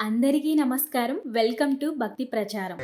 అందరికీ నమస్కారం. Welcome to భక్తి ప్రచారం.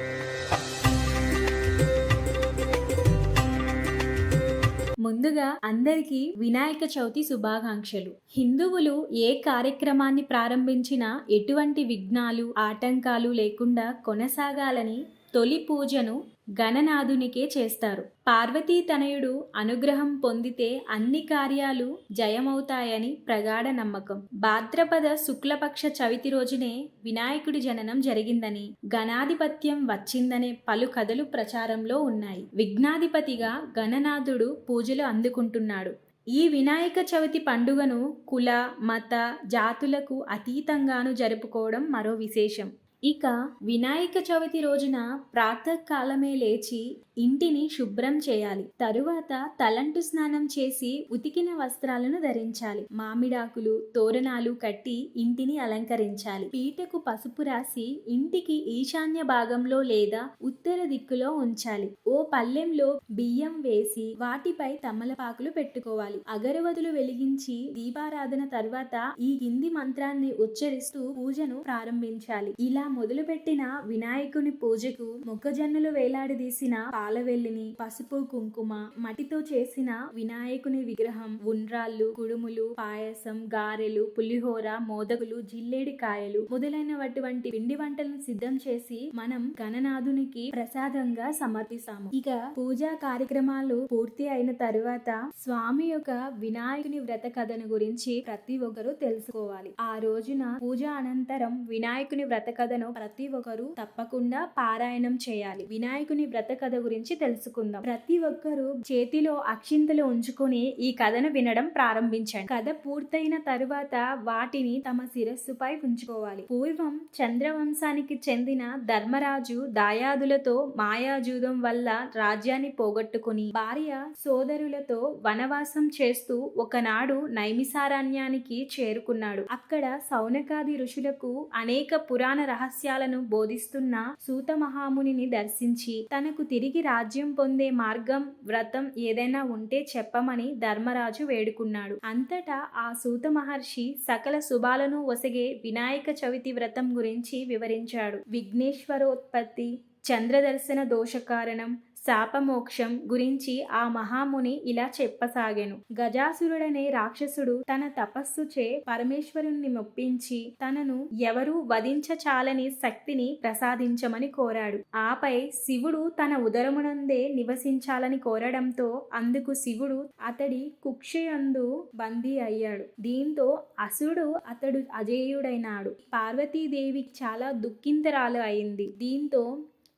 ముందుగా అందరికీ వినాయక చవితి శుభాకాంక్షలు. హిందువులు ఏ కార్యక్రమాన్ని ప్రారంభించినా ఎటువంటి విఘ్నాలు ఆటంకాలు లేకుండా కొనసాగాలని తొలి పూజను గణనాథునికే చేస్తారు. పార్వతీ తనయుడు అనుగ్రహం పొందితే అన్ని కార్యాలు జయమవుతాయని ప్రగాఢ నమ్మకం. భాద్రపద శుక్లపక్ష చవితి రోజునే వినాయకుడి జననం జరిగిందని గణాధిపత్యం వచ్చిందనే పలు కథలు ప్రచారంలో ఉన్నాయి. విఘ్నాధిపతిగా గణనాథుడు పూజలు అందుకుంటున్నాడు. ఈ వినాయక చవితి పండుగను కుల మత జాతులకు అతీతంగాను జరుపుకోవడం మరో విశేషం. ఇక వినాయక చవితి రోజున ప్రాతకాలమే లేచి ఇంటిని శుభ్రం చేయాలి. తరువాత తలంటు స్నానం చేసి ఉతికిన వస్త్రాలను ధరించాలి. మామిడాకులు తోరణాలు కట్టి ఇంటిని అలంకరించాలి. పీటకు పసుపు రాసి ఇంటికి ఈశాన్య భాగంలో లేదా ఉత్తర దిక్కులో ఉంచాలి. ఓ పల్లెంలో బియ్యం వేసి వాటిపై తమలపాకులు పెట్టుకోవాలి. అగరవదులు వెలిగించి దీపారాధన తర్వాత ఈ కింది మంత్రాన్ని ఉచ్చరిస్తూ పూజను ప్రారంభించాలి. ఇలా మొదలుపెట్టిన వినాయకుని పూజకు మొక్కజొన్నలు వేలాడదీసిన పాలవెల్లిని పసుపు కుంకుమ మట్టితో చేసిన వినాయకుని విగ్రహం ఉండ్రాళ్ళు కుడుములు పాయసం గారెలు పులిహోర మోదకులు జిల్లేడి కాయలు మొదలైనటువంటి పిండి వంటలను సిద్ధం చేసి మనం గణనాథునికి ప్రసాదంగా సమర్పిస్తాము. ఇక పూజా కార్యక్రమాలు పూర్తి అయిన తరువాత స్వామి యొక్క వినాయకుని వ్రత కథను గురించి ప్రతి ఒక్కరూ తెలుసుకోవాలి. ఆ రోజున పూజ అనంతరం వినాయకుని వ్రత కథ కథను ప్రతి ఒక్కరూ తప్పకుండా పారాయణం చేయాలి. వినాయకుని వ్రత కథ గురించి తెలుసుకుందాం. ప్రతి ఒక్కరూ చేతిలో అక్షింతలు ఉంచుకొని ఈ కథను వినడం ప్రారంభించండి. కథ పూర్తయిన తరువాత వాటిని తమ శిరస్సుపై ఉంచుకోవాలి. పూర్వం చంద్రవంశానికి చెందిన ధర్మరాజు దాయాదులతో మాయాజూదం వల్ల రాజ్యాన్ని పోగొట్టుకుని భార్య సోదరులతో వనవాసం చేస్తూ ఒకనాడు నైమిసారణ్యానికి చేరుకున్నాడు. అక్కడ సౌనకాది ఋషులకు అనేక పురాణ రహస్యాలను బోధిస్తున్న సూత మహామునిని దర్శించి తనకు తిరిగి రాజ్యం పొందే మార్గం వ్రతం ఏదైనా ఉంటే చెప్పమని ధర్మరాజు వేడుకున్నాడు. అంతటా ఆ సూత మహర్షి సకల శుభాలను ఒసగే వినాయక చవితి వ్రతం గురించి వివరించాడు. విఘ్నేశ్వరోత్పత్తి చంద్రదర్శన దోషకారణం శాపమోక్షం గురించి ఆ మహాముని ఇలా చెప్పసాగాను. గజాసురుడనే రాక్షసుడు తన తపస్సుచే పరమేశ్వరుణ్ణి మొప్పించి తనను ఎవరూ వధించచాలని శక్తిని ప్రసాదించమని కోరాడు. ఆపై శివుడు తన ఉదరమునందే నివసించాలని కోరడంతో అందుకు శివుడు అతడి కుక్షయందు బందీ అయ్యాడు. దీంతో అసుడు అతడు అజేయుడైనాడు. పార్వతీదేవి చాలా దుఃఖింతరాలు అయింది. దీంతో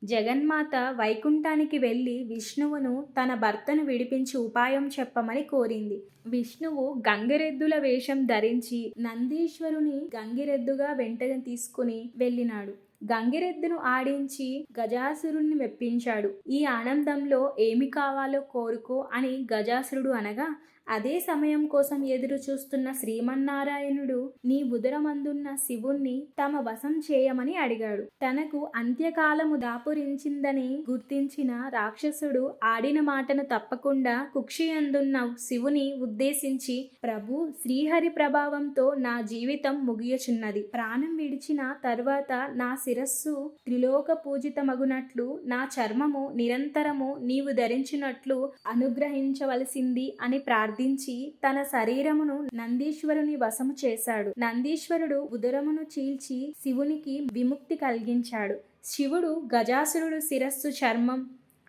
జగన్మాత వైకుంఠానికి వెళ్ళి విష్ణువును తన భర్తను విడిపించి ఉపాయం చెప్పమని కోరింది. విష్ణువు గంగిరెద్దుల వేషం ధరించి నందీశ్వరుని గంగిరెద్దుగా వెంటనే తీసుకుని వెళ్ళినాడు. గంగిరెద్దును ఆడించి గజాసురుణ్ణి మెప్పించాడు. ఈ ఆనందంలో ఏమి కావాలో కోరుకో అని గజాసురుడు అనగా అదే సమయం కోసం ఎదురు చూస్తున్న శ్రీమన్నారాయణుడు నీ ఉదరమందున్న శివుణ్ణి తమ వశం చేయమని అడిగాడు. తనకు అంత్యకాలము దాపురించిందని గుర్తించిన రాక్షసుడు ఆడిన మాటను తప్పకుండా కుక్షియందున్న శివుని ఉద్దేశించి ప్రభు శ్రీహరి ప్రభావంతో నా జీవితం ముగియచున్నది. ప్రాణం విడిచిన తర్వాత నా శిరస్సు త్రిలోక పూజితమగునట్లు నా చర్మము నిరంతరము నీవు ధరించినట్లు అనుగ్రహించవలసింది అని ప్రార్థించి తన శరీరమును నందీశ్వరుని వశము చేశాడు. నందీశ్వరుడు ఉదరమును చీల్చి శివునికి విముక్తి కలిగించాడు. శివుడు గజాసురుడు శిరస్సు చర్మం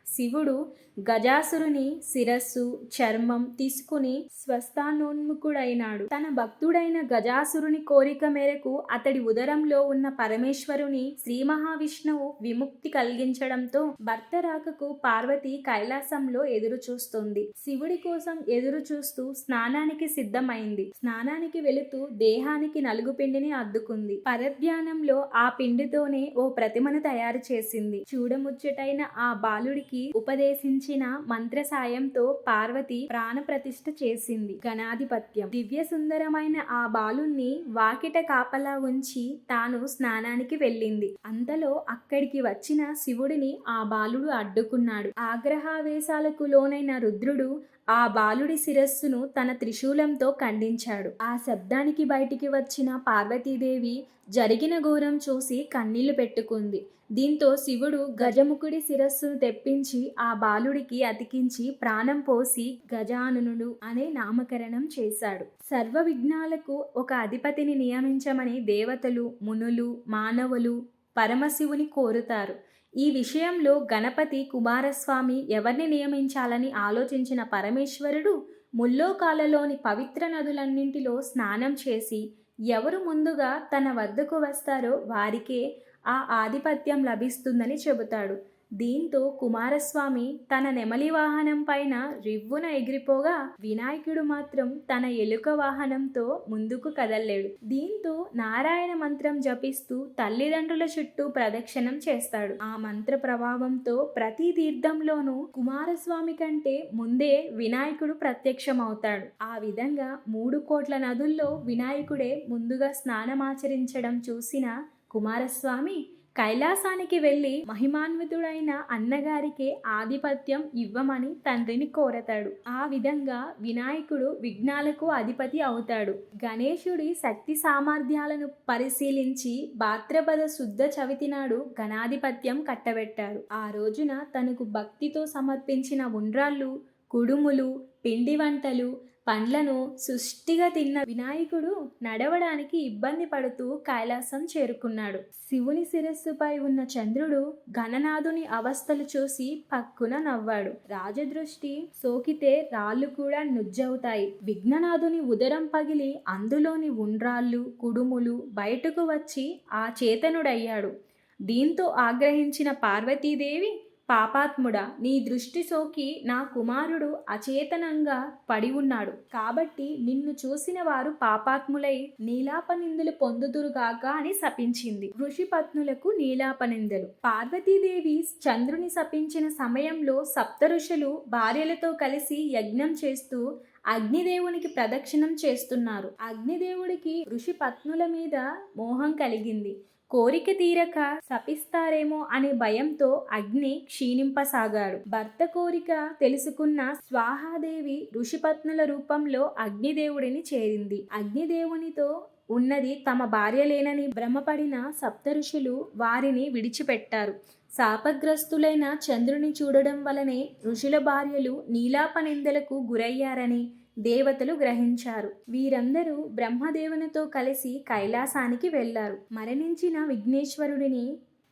శివుడు గజాసురుని శిరస్సు చర్మం తీసుకుని స్వస్థానోన్ముఖుడైనాడు. తన భక్తుడైన గజాసురుని కోరిక మేరకు అతడి ఉదరంలో ఉన్న పరమేశ్వరుని శ్రీ మహావిష్ణువు విముక్తి కలిగించడంతో భర్త రాకకు పార్వతి కైలాసంలో ఎదురు చూస్తుంది శివుడి కోసం ఎదురు చూస్తూ స్నానానికి సిద్ధమైంది. స్నానానికి వెళుతూ దేహానికి నలుగు పిండిని అద్దుకుంది. పరధ్యానంలో ఆ పిండితోనే ఓ ప్రతిమను తయారు చేసింది. చూడముచ్చటైన ఆ బాలుడికి ఉపదేశించిన మంత్ర సాయంతో పార్వతి ప్రాణప్రతిష్ఠ చేసింది. గణాధిపత్యం. దివ్య సుందరమైన ఆ బాలుణ్ణి వాకిట కాపలా ఉంచి తాను స్నానానికి వెళ్ళింది. అంతలో అక్కడికి వచ్చిన శివుడిని ఆ బాలుడు అడ్డుకున్నాడు. ఆగ్రహావేశాలకు లోనైన రుద్రుడు ఆ బాలుడి శిరస్సును తన త్రిశూలంతో ఖండించాడు. ఆ శబ్దానికి బయటికి వచ్చిన పార్వతీదేవి జరిగిన ఘోరం చూసి కన్నీళ్ళు పెట్టుకుంది. దీంతో శివుడు గజముఖుడి శిరస్సును తెప్పించి ఆ బాలుడికి అతికించి ప్రాణం పోసి గజానునుడు అనే నామకరణం చేశాడు. సర్వ విఘ్నాలకు ఒక అధిపతిని నియమించమని దేవతలు మునులు మానవులు పరమశివుని కోరుతారు. ఈ విషయంలో గణపతి కుమారస్వామి ఎవరిని నియమించాలని ఆలోచించిన పరమేశ్వరుడు ముల్లోకాలలోని పవిత్ర నదులన్నింటిలో స్నానం చేసి ఎవరు ముందుగా తన వద్దకు వస్తారో వారికే ఆ ఆధిపత్యం లభిస్తుందని చెబుతాడు. దీంతో కుమారస్వామి తన నెమలి వాహనం పైన రివ్వున ఎగిరిపోగా వినాయకుడు మాత్రం తన ఎలుక వాహనంతో ముందుకు కదల్లేడు. దీంతో నారాయణ మంత్రం జపిస్తూ తల్లిదండ్రుల చుట్టూ ప్రదక్షిణం చేస్తాడు. ఆ మంత్ర ప్రభావంతో ప్రతి తీర్థంలోనూ కుమారస్వామి కంటే ముందే వినాయకుడు ప్రత్యక్షమవుతాడు. ఆ విధంగా మూడు కోట్ల నదుల్లో వినాయకుడే ముందుగా స్నానమాచరించడం చూసిన కుమారస్వామి కైలాసానికి వెళ్ళి మహిమాన్వితుడైన అన్నగారికి ఆధిపత్యం ఇవ్వమని తండ్రిని కోరతాడు. ఆ విధంగా వినాయకుడు విఘ్నాలకు అధిపతి అవుతాడు. గణేశుడి శక్తి సామర్థ్యాలను పరిశీలించి భాద్రపద శుద్ధ చవితి నాడు గణాధిపత్యం కట్టబెట్టారు. ఆ రోజున తనకు భక్తితో సమర్పించిన ఉండ్రాళ్ళు కుడుములు పిండి వంటలు పండ్లను సుష్టిగా తిన్న వినాయకుడు నడవడానికి ఇబ్బంది పడుతూ కైలాసం చేరుకున్నాడు. శివుని శిరస్సుపై ఉన్న చంద్రుడు గణనాథుని అవస్థలు చూసి పక్కున నవ్వాడు. రాజదృష్టి సోకితే రాళ్ళు కూడా నుజ్జవుతాయి. విఘ్ననాథుని ఉదరం పగిలి అందులోని ఉండ్రాళ్ళు కుడుములు బయటకు వచ్చి ఆ చేతనుడయ్యాడు. దీంతో ఆగ్రహించిన పార్వతీదేవి పాపాత్ముడా నీ దృష్టి సోకి నా కుమారుడు అచేతనంగా పడి ఉన్నాడు. కాబట్టి నిన్ను చూసిన వారు పాపాత్ములై నీలాపనిందులు పొందుదురుగాక అని శపించింది. ఋషిపత్నులకు నీలాపనిందలు. పార్వతీదేవి చంద్రుని శపించిన సమయంలో సప్త ఋషులు భార్యలతో కలిసి యజ్ఞం చేస్తూ అగ్నిదేవునికి ప్రదక్షిణం చేస్తున్నారు. అగ్నిదేవుడికి ఋషి పత్నుల మీద మోహం కలిగింది. కోరిక తీరక శపిస్తారేమో అనే భయంతో అగ్ని క్షీణింపసాగాడు. భర్త కోరిక తెలుసుకున్న స్వాహాదేవి ఋషిపత్నుల రూపంలో అగ్నిదేవుడిని చేరింది. అగ్నిదేవునితో ఉన్నది తమ భార్య లేనని భ్రమపడిన సప్త ఋషులు వారిని విడిచిపెట్టారు. శాపగ్రస్తులైన చంద్రుని చూడడం వలనే ఋషుల భార్యలు నీలాపనిందలకు గురయ్యారని దేవతలు గ్రహించారు. వీరందరూ బ్రహ్మదేవునితో కలిసి కైలాసానికి వెళ్ళారు మరణించిన విఘ్నేశ్వరుడిని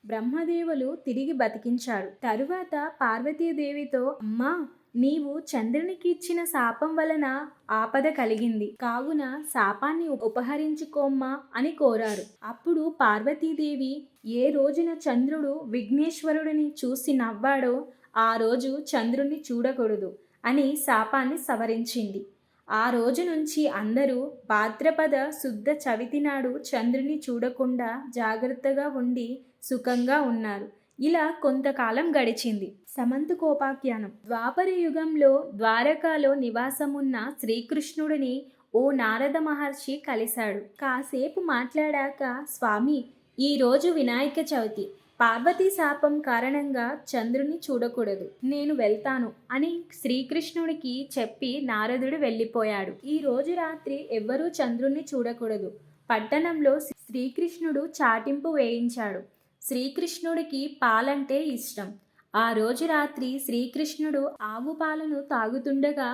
బ్రహ్మదేవులు తిరిగి బతికించాడు తరువాత పార్వతీదేవితో అమ్మా నీవు చంద్రునికి ఇచ్చిన శాపం వలన ఆపద కలిగింది. కావున శాపాన్ని ఉపహరించుకోమ్మా అని కోరారు. అప్పుడు పార్వతీదేవి ఏ రోజున చంద్రుడు విఘ్నేశ్వరుడిని చూసి నవ్వాడో ఆ రోజు చంద్రుణ్ణి చూడకూడదు అని శాపాన్ని సవరించింది. ఆ రోజు నుంచి అందరూ భాద్రపద శుద్ధ చవితి నాడు చంద్రుని చూడకుండా జాగ్రత్తగా ఉండి సుఖంగా ఉన్నారు. ఇలా కొంతకాలం గడిచింది. సమంతుకోపాఖ్యానం ద్వాపర యుగంలో ద్వారకాలో నివాసమున్న శ్రీకృష్ణుడిని ఓ నారద మహర్షి కలిశాడు. కాసేపు మాట్లాడాక స్వామి ఈరోజు వినాయక చవితి. పార్వతీ శాపం కారణంగా చంద్రుని చూడకూడదు. నేను వెళ్తాను అని శ్రీకృష్ణుడికి చెప్పి నారదుడు వెళ్ళిపోయాడు. ఈ రోజు రాత్రి ఎవ్వరూ చంద్రుణ్ణి చూడకూడదు. పట్టణంలో శ్రీకృష్ణుడు చాటింపు వేయించాడు. శ్రీకృష్ణుడికి పాలంటే ఇష్టం. ఆ రోజు రాత్రి శ్రీకృష్ణుడు ఆవు పాలను తాగుతుండగా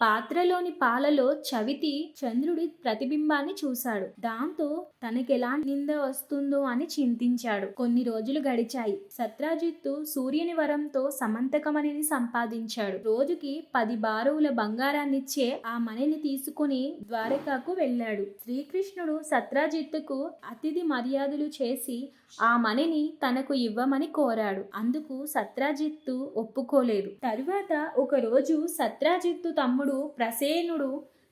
పాత్రలోని పాలలో చవితి చంద్రుడి ప్రతిబింబాన్ని చూశాడు. దాంతో తనకెలా నింద వస్తుందో అని చింతించాడు. కొన్ని రోజులు గడిచాయి. సత్రాజిత్తు సూర్యుని వరంతో సమంతకమణిని సంపాదించాడు. రోజుకి పది బారువుల బంగారాన్నిచ్చే ఆ మణిని తీసుకుని ద్వారకాకు వెళ్ళాడు. శ్రీకృష్ణుడు సత్రాజిత్తుకు అతిథి మర్యాదలు చేసి ఆ మణిని తనకు ఇవ్వమని కోరాడు. అందుకు సత్రాజిత్తు ఒప్పుకోలేదు. తరువాత ఒకరోజు సత్రాజిత్తు తమ్ముడు తమ్ముడు ప్రసేనుడు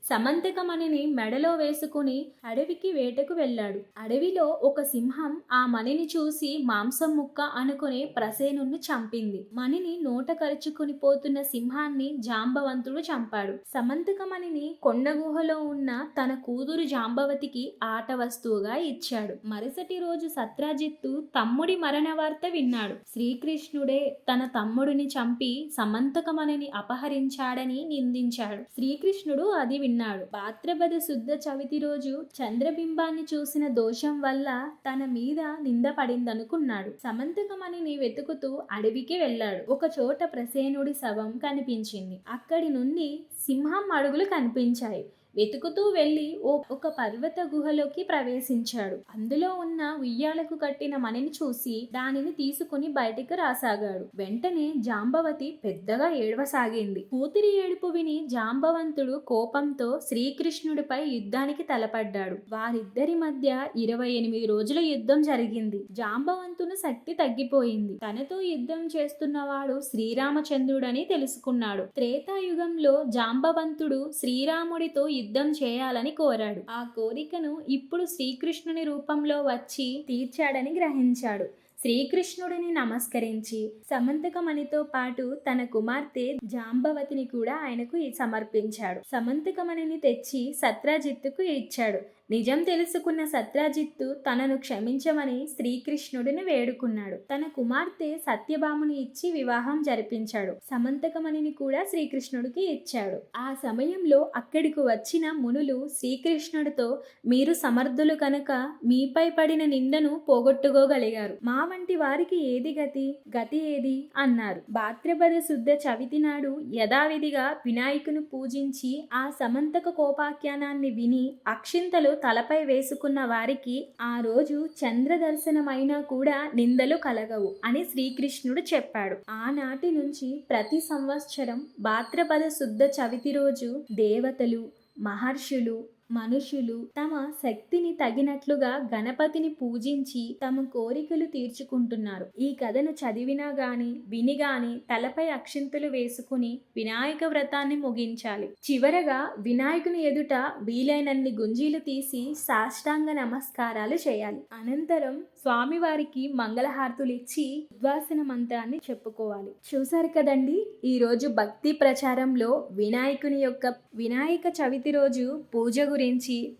సమంతకమణిని మెడలో వేసుకుని అడవికి వేటకు వెళ్ళాడు. అడవిలో ఒక సింహం ఆ మణిని చూసి మాంసం ముక్క అనుకుని ప్రసేనుణ్ణి చంపింది. మణిని నోట కరుచుకుని పోతున్న సింహాన్ని జాంబవంతుడు చంపాడు. సమంతకమణిని కొండ గుహలో ఉన్న తన కూతురు జాంబవతికి ఆట వస్తువుగా ఇచ్చాడు. మరుసటి రోజు సత్రాజిత్తు తమ్ముడి మరణ వార్త విన్నాడు. శ్రీకృష్ణుడే తన తమ్ముడిని చంపి సమంతకమణిని అపహరించాడని నిందించాడు. శ్రీకృష్ణుడు అది విన్నాడు. భాద్రపద శుద్ధ చవితి రోజు చంద్రబింబాన్ని చూసిన దోషం వల్ల తన మీద నింద పడిందనుకున్నాడు. సమంతకమణిని వెతుకుతూ అడవికి వెళ్ళాడు. ఒక చోట ప్రసేనుడి శవం కనిపించింది. అక్కడి నుండి సింహం అడుగులు కనిపించాయి. వెతుకుతూ వెళ్ళి ఓ ఒక పర్వత గుహలోకి ప్రవేశించాడు. అందులో ఉన్న ఉయ్యాలకు కట్టిన మణిని చూసి దానిని తీసుకుని బయటికి రాసాగాడు. వెంటనే జాంబవతి పెద్దగా ఏడవసాగింది. కూతురి ఏడుపు విని జాంబవంతుడు కోపంతో శ్రీకృష్ణుడిపై యుద్ధానికి తలపడ్డాడు. వారిద్దరి మధ్య ఇరవై ఎనిమిది రోజుల యుద్ధం జరిగింది. జాంబవంతుని శక్తి తగ్గిపోయింది. తనతో యుద్ధం చేస్తున్నవాడు శ్రీరామచంద్రుడని తెలుసుకున్నాడు. త్రేతాయుగంలో జాంబవంతుడు శ్రీరాముడితో యుద్ధం చేయాలని కోరాడు. ఆ కోరికను ఇప్పుడు శ్రీకృష్ణుని రూపంలో వచ్చి తీర్చాడని గ్రహించాడు. శ్రీకృష్ణుడిని నమస్కరించి సమంతకమణితో పాటు తన కుమార్తె జాంబవతిని కూడా ఆయనకు సమర్పించాడు. సమంతకమణిని తెచ్చి సత్రాజిత్తుకు ఇచ్చాడు. నిజం తెలుసుకున్న సత్రాజిత్తు తనను క్షమించమని శ్రీకృష్ణుడిని వేడుకున్నాడు. తన కుమార్తె సత్యభాముని ఇచ్చి వివాహం జరిపించాడు. సమంతకమణిని కూడా శ్రీకృష్ణుడికి ఇచ్చాడు. ఆ సమయంలో అక్కడికి వచ్చిన మునులు శ్రీకృష్ణుడితో మీరు సమర్థులు కనుక మీపై పడిన నిందను పోగొట్టుకోగలిగారు. మా వంటి వారికి ఏది గతి? గతి ఏది? అన్నారు. భాద్రపద శుద్ధ చవితి నాడు యథావిధిగా వినాయకుని పూజించి ఆ సమంతక కోపాఖ్యానాన్ని విని అక్షింతలు తలపై వేసుకున్న వారికి ఆ రోజు చంద్రదర్శనమైనా కూడా నిందలు కలగవు అని శ్రీకృష్ణుడు చెప్పాడు. ఆనాటి నుంచి ప్రతి సంవత్సరం భాద్రపద శుద్ధ చవితి రోజు దేవతలు మహర్షులు మనుషులు తమ శక్తిని తగినట్లుగా గణపతిని పూజించి తమ కోరికలు తీర్చుకుంటున్నారు. ఈ కథను చదివినా గాని విని గాని తలపై అక్షింతలు వేసుకుని వినాయక వ్రతాన్ని ముగించాలి. చివరగా వినాయకుని ఎదుట వీలైనన్ని గుంజీలు తీసి సాష్టాంగ నమస్కారాలు చేయాలి. అనంతరం స్వామివారికి మంగళహారతులు ఇచ్చి ఉద్వాసన మంత్రాన్ని చెప్పుకోవాలి. చూసారు కదండి? ఈరోజు భక్తి ప్రచారంలో వినాయకుని యొక్క వినాయక చవితి రోజు పూజ గురించి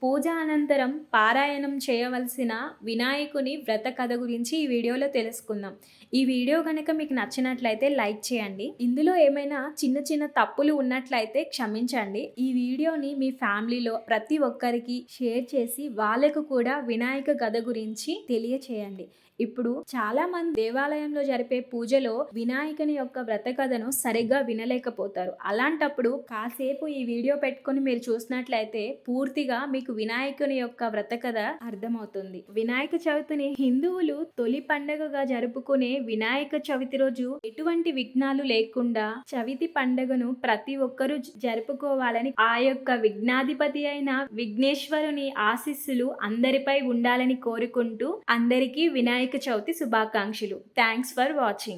పూజ అనంతరం పారాయణం చేయవలసిన వినాయకుని వ్రత కథ గురించి ఈ వీడియోలో తెలుసుకుందాం. ఈ వీడియో కనుక మీకు నచ్చినట్లయితే లైక్ చేయండి. ఇందులో ఏమైనా చిన్న చిన్న తప్పులు ఉన్నట్లయితే క్షమించండి. ఈ వీడియోని మీ ఫ్యామిలీలో ప్రతి ఒక్కరికి షేర్ చేసి వాళ్ళకు కూడా వినాయక కథ గురించి తెలియచేయండి. ఇప్పుడు చాలా మంది దేవాలయంలో జరిపే పూజలో వినాయకుని యొక్క వ్రత కథను సరిగ్గా వినలేకపోతారు. అలాంటప్పుడు కాసేపు ఈ వీడియో పెట్టుకొని మీరు చూసినట్లయితే పూర్తిగా మీకు వినాయకుని యొక్క వ్రత కథ అర్థమవుతుంది. వినాయక చవితిని హిందువులు తొలి పండగగా జరుపుకునే వినాయక చవితి రోజు ఎటువంటి విఘ్నాలు లేకుండా చవితి పండగను ప్రతి ఒక్కరూ జరుపుకోవాలని ఆ యొక్క విఘ్నాధిపతి అయిన విఘ్నేశ్వరుని ఆశీస్సులు అందరిపై ఉండాలని కోరుకుంటూ అందరికీ వినాయక చవితి శుభాకాంక్షలు. Thanks for watching